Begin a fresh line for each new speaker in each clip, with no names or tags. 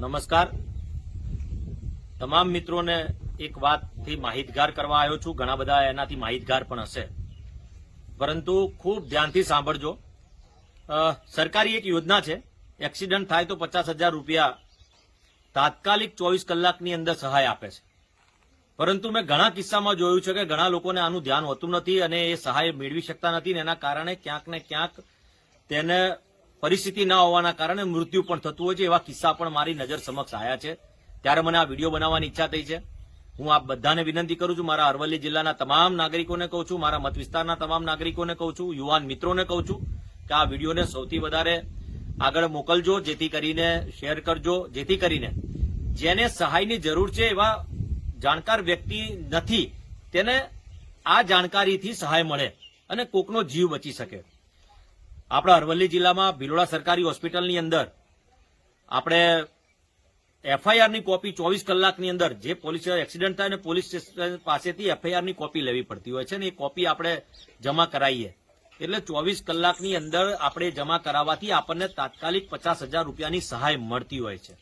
નમસ્કાર. તમામ મિત્રોને એક વાતથી માહિતગાર કરવા આવ્યો છું. ઘણા બધા એનાથી માહિતગાર પણ હશે. પરંતુ ખૂબ ધ્યાનથી સાંભળજો. સરકારી એક યોજના છે. એક્સિડન્ટ થાય તો પચાસ હજાર રૂપિયા તાત્કાલિક ચોવીસ કલાકની અંદર સહાય આપે છે. પરંતુ મેં ઘણા કિસ્સામાં જોયું છે કે ઘણા લોકોને આનું ધ્યાન હોતું નથી અને એ સહાય મેળવી શકતા નથી ને એના કારણે ક્યાંક ને ક્યાંક તેને પરિસ્થિતિ ના હોવાના કારણે મૃત્યુ પણ થતું હોય છે, એવા કિસ્સા પણ મારી નજર સમક્ષ આવ્યા છે. ત્યારે મને આ વીડિયો બનાવવાની ઈચ્છા થઈ છે. હું આપ બધાને વિનંતી કરું છું, મારા અરવલ્લી જિલ્લાના તમામ નાગરિકોને કહું છું, મારા મત વિસ્તારના તમામ નાગરિકોને કહું છું, યુવાન મિત્રોને કહું છું કે આ વિડીયોને સૌથી વધારે આગળ મોકલજો, જેથી કરીને શેર કરજો, જેથી કરીને જેને સહાયની જરૂર છે એવા જાણકાર વ્યક્તિ નથી, તેને આ જાણકારીથી સહાય મળે અને કોકનો જીવ બચી શકે. આપણા અરવલ્લી જિલ્લામાં ભિલોડા સરકારી હોસ્પિટલની અંદર આપણે એફઆઈઆરની કોપી ચોવીસ કલાકની અંદર જે પોલીસ એક્સિડન્ટ થાય ને પોલીસ સ્ટેશન પાસેથી એફઆઈઆરની કોપી લેવી પડતી હોય છે ને એ કોપી આપણે જમા કરાવીએ એટલે ચોવીસ કલાકની અંદર આપણે જમા કરાવવાથી આપણને તાત્કાલિક પચાસ હજાર રૂપિયાની સહાય મળતી હોય છે.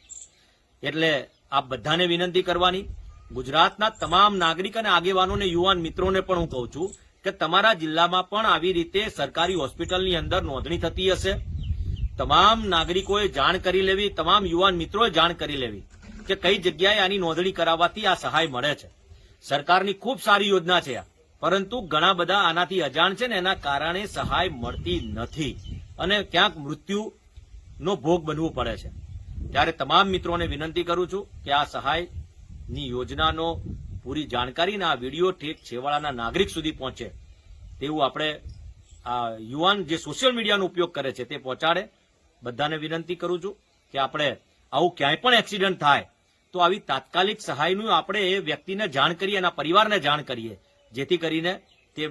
એટલે આપ બધાને વિનંતી કરવાની, ગુજરાતના તમામ નાગરિક અને આગેવાનોને, યુવાન મિત્રોને પણ હું કહું છું કે તમારા જિલ્લામાં પણ આવી રીતે સરકારી હોસ્પિટલની અંદર નોંધણી થતી હશે? તમામ નાગરિકોએ જાણ કરી લેવી, તમામ યુવાન મિત્રોએ જાણ કરી લેવી કે કઈ જગ્યાએ આની નોંધણી કરાવવાથી આ સહાય મળે છે. સરકારની ખૂબ સારી યોજના છે આ. પરંતુ ઘણા બધા આનાથી અજાણ છે ને એના કારણે સહાય મળતી નથી અને ક્યાંક મૃત્યુનો ભોગ બનવું પડે છે. ત્યારે તમામ મિત્રોને વિનંતી કરું છું કે આ સહાયની યોજનાનો પૂરી જાણકારીને આ વીડિયો ઠેક છેવાડાના નાગરિક સુધી પહોંચે. તેવું આપણે આ યુવાન જે સોશિયલ મીડિયાનો ઉપયોગ કરે છે તે પહોંચાડે. બધાને વિનંતી કરું છું કે આપણે આવું ક્યાંય પણ એક્સિડન્ટ થાય, તો આવી તાત્કાલિક સહાયનું આપણે એ વ્યક્તિને જાણ કરીએ, એના પરિવારને જાણ કરીએ, જેથી કરીને તે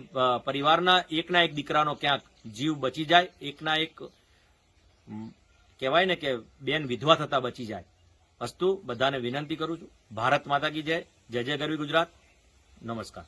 પરિવારના એકના એક દીકરાનો ક્યાંક જીવ બચી જાય, એકના એક કહેવાય ને કે બેન વિધવા થતા બચી જાય. અસ્તુ, બધાને વિનંતી કરું છું. ભારત માતા કી જય. જય જય ગરવી ગુજરાત. નમસ્કાર.